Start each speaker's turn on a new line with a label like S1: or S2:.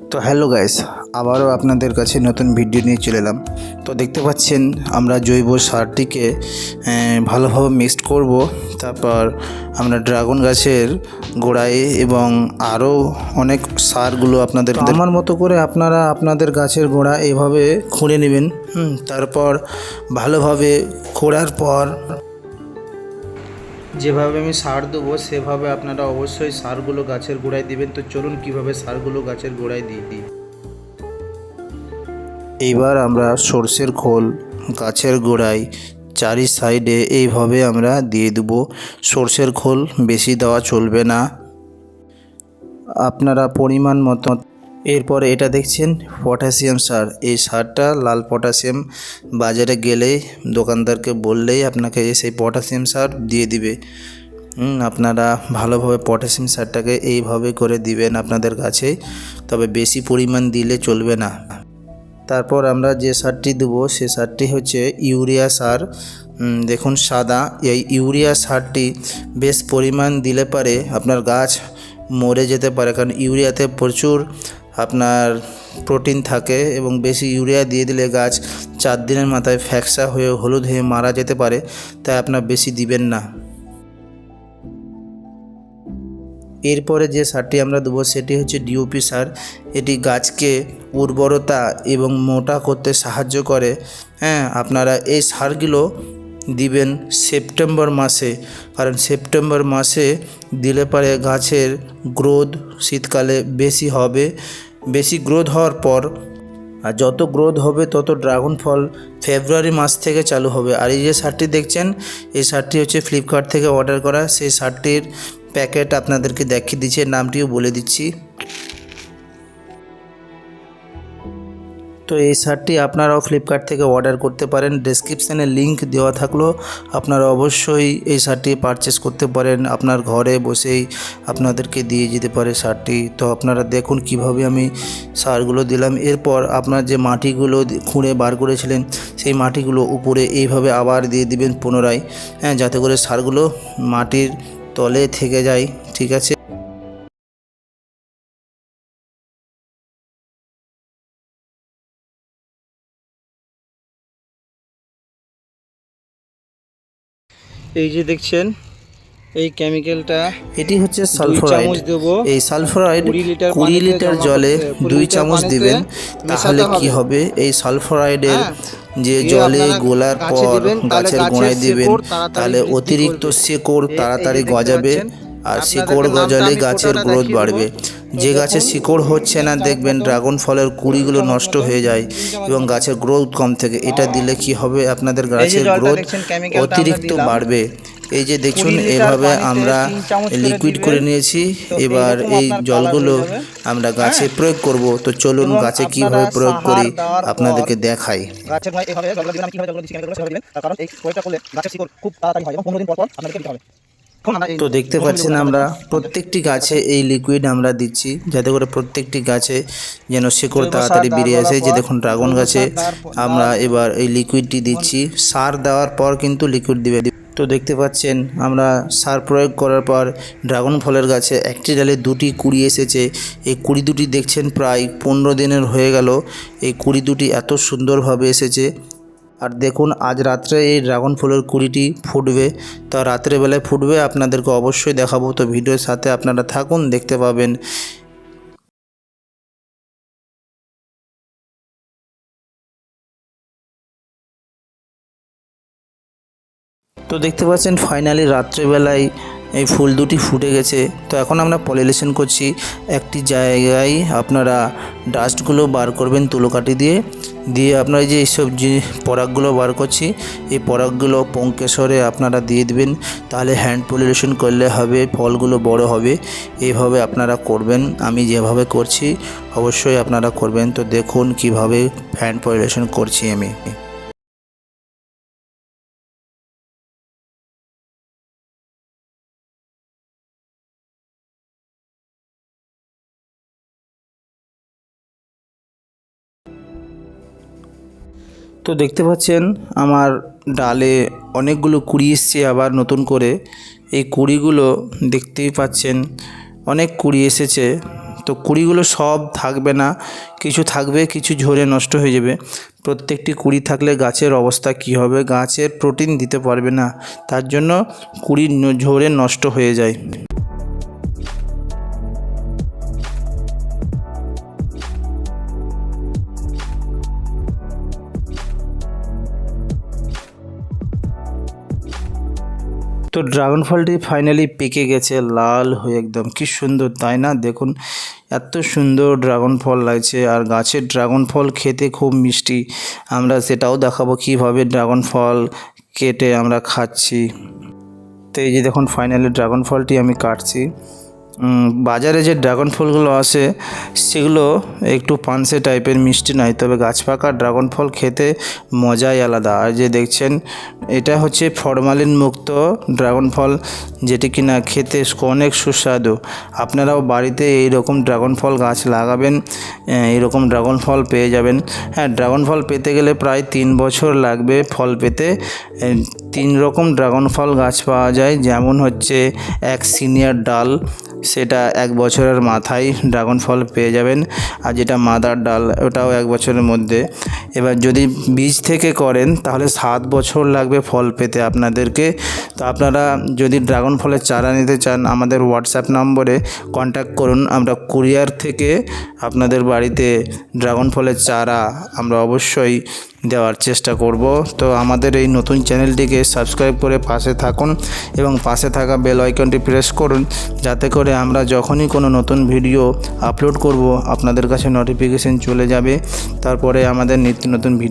S1: তো hello guys আবারও আপনাদের কাছে নতুন ভিডিও নিয়ে চলে এলাম। তো দেখতে পাচ্ছেন আমরা জৈব সারটিকে ভালোভাবে মিক্সড করব। তারপর আমরা ড্রাগন গাছের গোড়ায় এবং আরও অনেক সারগুলো আপনাদের আমার মতো করে আপনারা আপনাদের গাছের গোড়া এইভাবে খুঁড়ে নেবেন। তারপর ভালোভাবে খোঁড়ার পর যেভাবে আমি সার দেবো, সেভাবে আপনারা অবশ্যই সারগুলো গাছের গোড়ায় দিবেন। তো চলুন কীভাবে সারগুলো গাছের গোড়ায় দিয়ে দিই। এইবার আমরা সর্ষের খোল গাছের গোড়ায় চারি সাইডে এইভাবে আমরা দিয়ে দেবো। সর্ষের খোল বেশি দেওয়া চলবে না। আপনারা পরিমাণ মতো এরপর এটা দেখছেন পটাশিয়াম সার। এই সারটা লাল পটাশিয়াম বাজারে গেলেই দোকানদারকে বললেই আপনাকে সেই পটাশিয়াম সার দিয়ে দিবে। আপনারা ভালোভাবে পটাশিয়াম সারটাকে এইভাবে করে দিবেন আপনাদের গাছে তবে বেশি পরিমাণ দিলে চলবে না। তারপর আমরা যে সারটি দেবো, সে সারটি হচ্ছে ইউরিয়া সার। দেখুন সাদা। এই ইউরিয়া সারটি বেশ পরিমাণ দিলে পারে আপনার গাছ মরে যেতে পারে, কারণ ইউরিয়াতে প্রচুর আপনার প্রোটিন থাকে এবং বেশি ইউরিয়া দিয়ে দিলে গাছ চার দিনের মাথায় ফ্যাকসা হয়ে হলুদ হয়ে মারা যেতে পারে, তাই আপনার বেশি দিবেন না। এরপরে যে সারটি আমরা দেবো সেটি হচ্ছে ডিওপি সার। এটি গাছকে উর্বরতা এবং মোটা করতে সাহায্য করে। হ্যাঁ আপনারা এই সারগুলো দিবেন সেপ্টেম্বর মাসে, কারণ সেপ্টেম্বর মাসে দিলে পরে গাছের গ্রোথ শীতকালে বেশি হবে। বেশি গ্রোথ হওয়ার পর, আর যত গ্রোথ হবে তত ড্রাগন ফল ফেব্রুয়ারি মাস থেকে চালু হবে। আর এই যে শার্টটি দেখছেন, এই শার্টটি হচ্ছে ফ্লিপকার্ট থেকে অর্ডার করা। সেই শার্টটির প্যাকেট আপনাদেরকে দেখিয়ে দিচ্ছে নামটিও বলে দিচ্ছি। তো এই শার্টটি আপনারাও ফ্লিপকার্ট থেকে অর্ডার করতে পারেন। ডেসক্রিপশানে লিংক দেওয়া থাকল। আপনারা অবশ্যই এই শার্টটি পারচেস করতে পারেন। আপনার ঘরে বসেই আপনাদেরকে দিয়ে যেতে পারে শার্টটি। তো আপনারা দেখুন কীভাবে আমি সারগুলো দিলাম। এরপর আপনার যে মাটিগুলো খুঁড়ে বার করেছিলেন, সেই মাটিগুলো উপরে এইভাবে আবার দিয়ে দিবেন পুনরায়। হ্যাঁ যাতে করে সারগুলো মাটির তলে থেকে যায়। ঠিক আছে? এই যে দেখছেন এই কেমিক্যালটা এটি হচ্ছে সালফারাইড এই সালফারাইড
S2: কুড়ি লিটার
S1: জলে দুই চামচ দিবেন তাহলে কি
S2: হবে।
S1: এই সালফারাইডের
S2: হ্যাঁ।
S1: যে জলে গোলার পর গাছের গোড়ায় দিবেন তাহলে অতিরিক্ত। শিকড় তাড়াতাড়ি গজাবে আর শিকড় গজালে গাছের গ্রোথ বাড়বে। যে
S2: তো
S1: গাছে শিকড় হচ্ছে না দেখবেন ড্রাগন ফলের কুড়িগুলো নষ্ট হয়ে যায় এবং গাছের গ্রোথ কম থেকে এটা দিলে কি হবে? আপনাদের গাছের গ্রোথ
S2: আমরা
S1: অতিরিক্ত বাড়বে। এই যে দেখুন এভাবে আমরা লিকুইড করে নিয়েছি। এবার এই জলগুলো
S2: colour হয়ে।
S1: আমরা গাছে। প্রয়োগ করব। তো চলুন গাছে কীভাবে প্রয়োগ করি আপনাদেরকে দেখাই।
S2: গাছের এভাবে জলগুলো দিবেন আমি কীভাবে জলগুলো দিচ্ছি কেমিক্যালগুলো সেভাবে দিবেন। তার কারণ এই প্রয়োগটা করলে গাছের শিকড় খুব তাড়াতাড়ি হয় এবং পনেরো দিন পর পর আপনাদেরকে দিতে হবে। আমরা
S1: তো দেখতে পাচ্ছেন আমরা প্রত্যেকটি গাছে এই লিকুইড আমরা দিচ্ছি যাতে করে প্রত্যেকটি গাছে যেন শিকড় তাড়াতাড়ি বেরিয়ে আসে। যে দেখুন ড্রাগন গাছে আমরা এবার এই লিকুইডটি দিচ্ছি। সার দেওয়ার পর কিন্তু লিকুইড দিবে। তো দেখতে পাচ্ছেন আমরা সার প্রয়োগ করার পর ড্রাগন ফলের গাছে একটি ডালে দুটি কুড়ি এসেছে। এই কুড়ি দুটি দেখছেন প্রায় পনেরো দিনের হয়ে গেল। এই কুড়ি দুটি এত সুন্দরভাবে এসেছে। আর দেখুন, আজ রাত্রে এই ড্রাগন ফলের কুড়িটি ফুটবে। তা রাত্রেবেলায় ফুটবে, আপনাদেরকে অবশ্যই দেখাবো। তো ভিডিওর সাথে আপনারা থাকুন, দেখতে পাবেন। তো দেখতে পাচ্ছেন ফাইনালি রাত্রেবেলায় এই ফুল দুটি ফুটে গেছে। তো এখন আমরা পলিলেশন করছি। একটি জায়গায় আপনারা ডাস্টগুলো বার করবেন তুলো কাঠি দিয়ে। দিয়ে আপনারা যে এইসব যে পরাগগুলো বার করছি, এই পরাগগুলো পঙ্কেশ্বরে আপনারা দিয়ে দিবেন। তাহলে হ্যান্ড পলিনেশন করলে হবে, ফলগুলো বড় হবে। এইভাবে আপনারা করবেন, আমি যেভাবে করছি, অবশ্যই আপনারা করবেন। তো দেখুন কীভাবে হ্যান্ড পলিনেশন করছি আমি। তো দেখতে পাচ্ছেন, আমার ডালে অনেকগুলো কুড়ি এসছে আবার নতুন করে। এই কুড়িগুলো দেখতেই পাচ্ছেন, অনেক কুড়ি এসেছে। তো কুড়িগুলো সব থাকবে না, কিছু থাকবে, কিছু ঝরে নষ্ট হয়ে যাবে। প্রত্যেকটি কুড়ি থাকলে গাছের অবস্থা কী হবে? গাছের প্রোটিন দিতে পারবে না, তার জন্য কুড়ি ঝরে নষ্ট হয়ে যায়। তো ড্রাগন ফলটি ফাইনালি পেকে গেছে, লাল হয়ে একদম। কি সুন্দর, তাই না? দেখুন, এত সুন্দর ড্রাগন ফল লাগছে। আর গাছের ড্রাগন ফল খেতে খুব মিষ্টি। আমরা সেটাও দেখাবো কীভাবে ড্রাগন ফল কেটে আমরা খাচ্ছি। তো এই যে দেখুন ফাইনালি ড্রাগন ফলটি আমি কাটছি। বাজারে যে ড্রাগন ফলগুলো আসে সেগুলো একটু পানসে টাইপের মিষ্টি নয়, তবে গাছ পাকা ড্রাগন ফল খেতে মজাই আলাদা। আর যে দেখছেন, এটা হচ্ছে ফরমালিন মুক্ত ড্রাগন ফল, যেটি কিনা খেতে অনেক সুস্বাদু। আপনারাও বাড়িতে এই রকম ড্রাগন ফল গাছ লাগাবেন এইরকম ড্রাগন ফল পেয়ে যাবেন। হ্যাঁ ড্রাগন ফল পেতে গেলে প্রায় তিন বছর লাগবে ফল পেতে তিন রকম ড্রাগন ফল গাছ পাওয়া যায়। যেমন হচ্ছে এক সিনিয়র ডাল, সেটা এক বছরের মাথায় ড্রাগন ফল পেয়ে যাবেন। আর যেটা মাদার ডাল, ওটাও এক বছরের মধ্যে। এবার যদি বীজ থেকে করেন, তাহলে সাত বছর লাগবে ফল পেতে আপনাদেরকে। তো আপনারা যদি ড্রাগন ফলের চারা নিতে চান, আমাদের হোয়াটসঅ্যাপ নম্বরে কন্ট্যাক্ট করুন। আমরা কুরিয়ার থেকে আপনাদের বাড়িতে ড্রাগন ফলের চারা আমরা অবশ্যই দেওয়ার চেষ্টা করব। তো আমাদের এই নতুন চ্যানেলটিকে সাবস্ক্রাইব করে পাশে থাকুন এবং পাশে থাকা বেল আইকনটি প্রেস করুন যাতে করে আমরা যখনই কোনো নতুন ভিডিও আপলোড করব, আপনাদের কাছে নোটিফিকেশন চলে যাবে। তারপরে আমাদের নিত্য নতুন ভিডিও